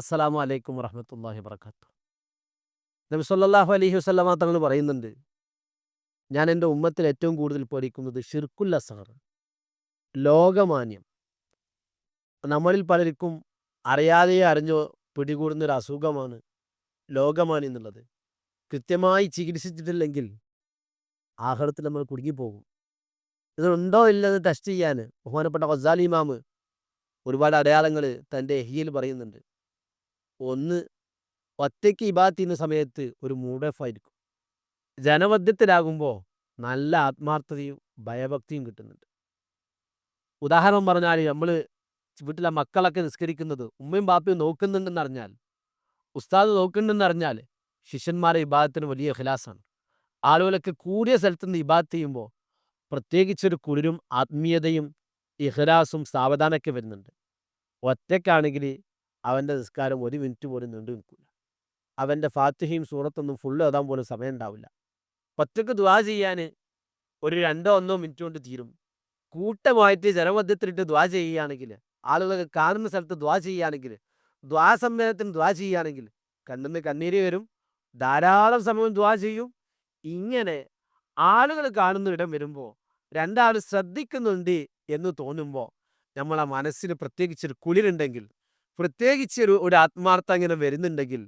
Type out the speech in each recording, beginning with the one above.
അസ്സലാമു വലൈക്കും വറഹമത്തല്ലാഹി വർക്കാത്തു നബി സല്ലല്ലാഹു അലൈഹി വസല്ലമ തങ്ങൾ പറയുന്നുണ്ട് ഞാൻ എന്റെ ഉമ്മത്തിൽ ഏറ്റവും കൂടുതൽ പേടിക്കുന്നത് ഷിർക്കുൽ അസഹർ ലോകമാന്യം. നമ്മളിൽ പലർക്കും അറിയാതെയോ അറിഞ്ഞോ പിടികൂടുന്ന ഒരു അസുഖമാണ് ലോകമാന്യം എന്നുള്ളത്. കൃത്യമായി ചികിത്സിച്ചിട്ടില്ലെങ്കിൽ ആഹാരത്തിൽ നമ്മൾ കുടുങ്ങിപ്പോകും. ഇതുണ്ടോ ഇല്ലെന്ന് ടെസ്റ്റ് ചെയ്യാൻ ബഹുമാനപ്പെട്ട ഗസാലി ഇമാമ് ഒരുപാട് അടയാളങ്ങൾ തന്റെ എഹിയിൽ പറയുന്നുണ്ട്. ഒന്ന് ഒറ്റയ്ക്ക് ഇബാത്ത് ചെയ്യുന്ന സമയത്ത് ഒരു മൂഡ് ഓഫ് ആയിരിക്കും. ജനമധ്യത്തിലാകുമ്പോൾ നല്ല ആത്മാർത്ഥതയും ഭയഭക്തിയും കിട്ടുന്നുണ്ട്. ഉദാഹരണം പറഞ്ഞാൽ നമ്മൾ വീട്ടിലെ മക്കളൊക്കെ നിസ്കരിക്കുന്നത് ഉമ്മയും ബാപ്പയും നോക്കുന്നുണ്ടെന്ന് അറിഞ്ഞാൽ ഉസ്താദ് നോക്കുന്നുണ്ടെന്ന് അറിഞ്ഞാൽ ശിഷ്യന്മാരെ ഇബാദത്തിന് വലിയ ഖിലാസാണ്. ആളുകളൊക്കെ കൂടിയ സ്ഥലത്ത് നിന്ന് ഇബാദത്ത് ചെയ്യുമ്പോൾ പ്രത്യേകിച്ചൊരു കുളിരും ആത്മീയതയും ഇഹ്ലാസും സാവധാനമൊക്കെ വരുന്നുണ്ട്. ഒറ്റയ്ക്കാണെങ്കിൽ അവന്റെ നിസ്കാരം ഒരു മിനിറ്റ് പോലും നീണ്ടു നിൽക്കില്ല അവന്റെ ഫാത്തിഹയും സൂറത്തൊന്നും ഫുള്ള് എഴുതാൻ പോലും സമയം ഉണ്ടാവില്ല. ഒറ്റയ്ക്ക് ദ്വാ ചെയ്യാൻ ഒരു രണ്ടോ ഒന്നോ മിനിറ്റ് കൊണ്ട് തീരും. കൂട്ടമായിട്ട് ജനമധ്യത്തിലിട്ട് ദ്വാ ചെയ്യുകയാണെങ്കിൽ ആളുകളൊക്കെ കാണുന്ന സ്ഥലത്ത് ദ്വാ ചെയ്യുകയാണെങ്കിൽ ദ്വാ സമ്മേളനത്തിന് ദ്വാ ചെയ്യുകയാണെങ്കിൽ കണ്ണിന്ന് കണ്ണീര് വരും ധാരാളം സമയം ദ്വാ ചെയ്യും. ഇങ്ങനെ ആളുകൾ കാണുന്ന ഇടം വരുമ്പോൾ രണ്ടാൾ ശ്രദ്ധിക്കുന്നുണ്ട് എന്ന് തോന്നുമ്പോൾ നമ്മളെ മനസ്സിന് പ്രത്യേകിച്ചൊരു കുളിരുണ്ടെങ്കിൽ പ്രത്യേകിച്ച് ഒരു ഒരു ആത്മാർത്ഥ ഇങ്ങനെ വരുന്നുണ്ടെങ്കിൽ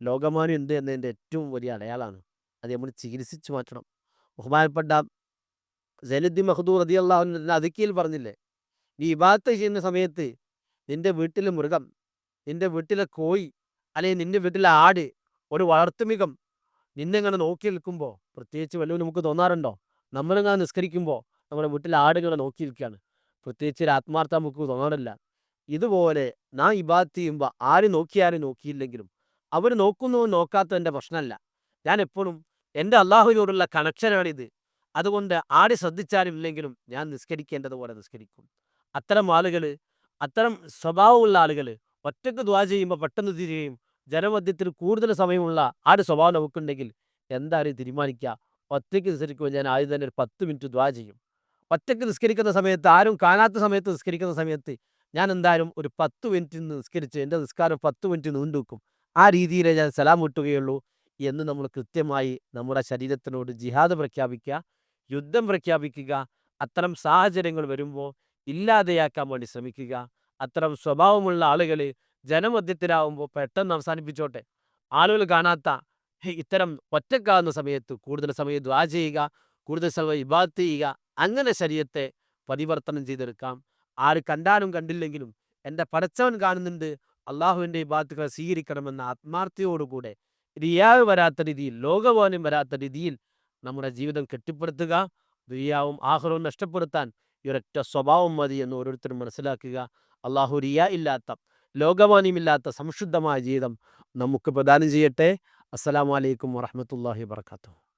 ലോകമാനം ഉണ്ട് എന്നതിന്റെ ഏറ്റവും വലിയ അടയാളമാണ് അത് നമ്മൾ ചികിത്സിച്ച് മാറ്റണം. ബഹുമാനപ്പെട്ട സൈനുദ്ദീൻ മഹദൂർ അള്ളാഹുവിന്റെ അതിക്കിയിൽ പറഞ്ഞില്ലേ നീ ഇബാത്ത് ചെയ്യുന്ന സമയത്ത് നിന്റെ വീട്ടിലെ മൃഗം നിന്റെ വീട്ടിലെ കോഴി അല്ലെങ്കിൽ നിന്റെ വീട്ടിലെ ആട് ഒരു വളർത്തുമികം നിന്നെങ്ങനെ നോക്കി നിൽക്കുമ്പോൾ പ്രത്യേകിച്ച് വല്ലതും നമുക്ക് തോന്നാറുണ്ടോ? നമ്മളിങ്ങനെ നിസ്കരിക്കുമ്പോൾ നമ്മുടെ വീട്ടിലെ ആടുകളെ നോക്കി നിൽക്കുകയാണ്. പ്രത്യേകിച്ച് ഒരു ആത്മാർത്ഥ നമുക്ക് തോന്നാറില്ല. ഇതുപോലെ നാം ഇബാദത്ത് ചെയ്യുമ്പോൾ ആര് നോക്കിയാലും നോക്കിയില്ലെങ്കിലും അവർ നോക്കുന്നു നോക്കാത്തതിന്റെ പ്രശ്നമല്ല. ഞാൻ എപ്പോഴും എന്റെ അള്ളാഹുവിനോടുള്ള കണക്ഷനാണിത് അതുകൊണ്ട് ആര് ശ്രദ്ധിച്ചാലും ഇല്ലെങ്കിലും ഞാൻ നിസ്കരിക്കേണ്ടതുപോലെ നിസ്കരിക്കും. അത്തരം ആളുകൾ അത്തരം സ്വഭാവമുള്ള ആളുകൾ ഒറ്റയ്ക്ക് ദ്വാ ചെയ്യുമ്പോൾ പെട്ടെന്ന് തിരികെയും ജനമധ്യത്തിൽ കൂടുതൽ സമയമുള്ള ആ ഒരു സ്വഭാവം നമുക്കുണ്ടെങ്കിൽ എന്തായാലും തീരുമാനിക്കുക. ഒറ്റയ്ക്ക് നിസ്കരിക്കുമ്പോൾ ഞാൻ ആദ്യം തന്നെ ഒരു പത്ത് മിനിറ്റ് ദ്വാ ചെയ്യും. ഒറ്റയ്ക്ക് നിസ്കരിക്കുന്ന സമയത്ത് ആരും കാണാത്ത സമയത്ത് നിസ്കരിക്കുന്ന സമയത്ത് ഞാൻ എന്തായാലും ഒരു പത്ത് മിനിറ്റ് നിസ്കരിച്ച് എന്റെ നിസ്കാരം പത്ത് മിനിറ്റ് നീണ്ടുവെക്കും ആ രീതിയിലേ ഞാൻ സലാം വിട്ടുകയുള്ളൂ എന്ന് നമ്മൾ കൃത്യമായി നമ്മുടെ ശരീരത്തിനോട് ജിഹാദ് പ്രഖ്യാപിക്കുക യുദ്ധം പ്രഖ്യാപിക്കുക അത്തരം സാഹചര്യങ്ങൾ വരുമ്പോൾ ഇല്ലാതെയാക്കാൻ വേണ്ടി ശ്രമിക്കുക അത്തരം സ്വഭാവമുള്ള ആളുകൾ ജനമധ്യത്തിലാവുമ്പോൾ പെട്ടെന്ന് അവസാനിപ്പിച്ചോട്ടെ. ആളുകൾ കാണാത്ത ഇത്തരം ഒറ്റക്കാവുന്ന സമയത്ത് കൂടുതൽ സമയം ദ്വാ ചെയ്യുക കൂടുതൽ സമയം ഇബാത്ത് ചെയ്യുക അങ്ങനെ ശരീരത്തെ പരിവർത്തനം ചെയ്തെടുക്കാം. ആര് കണ്ടാലും കണ്ടില്ലെങ്കിലും എന്റെ പടച്ചവൻ കാണുന്നുണ്ട്. അള്ളാഹുവിന്റെ ഇബാത്തുകൾ സ്വീകരിക്കണമെന്ന ആത്മാർത്ഥയോടുകൂടെ റിയാവ് വരാത്ത രീതിയിൽ ലോകബോധം വരാത്ത രീതിയിൽ നമ്മുടെ ജീവിതം കെട്ടിപ്പടുത്തുക റിയാവും ആഹ്റവും നഷ്ടപ്പെടുത്താൻ ഈ ഒരൊറ്റ സ്വഭാവം മതി എന്ന് ഓരോരുത്തരും മനസ്സിലാക്കുക. അള്ളാഹു റിയ ഇല്ലാത്ത ലോകമാന്യമില്ലാത്ത സംശുദ്ധമായ ജീവിതം നമുക്ക് പ്രദാനം ചെയ്യട്ടെ. അസ്സലാമലൈക്കും വറഹമത്തല്ലാഹി വർക്കാത്തു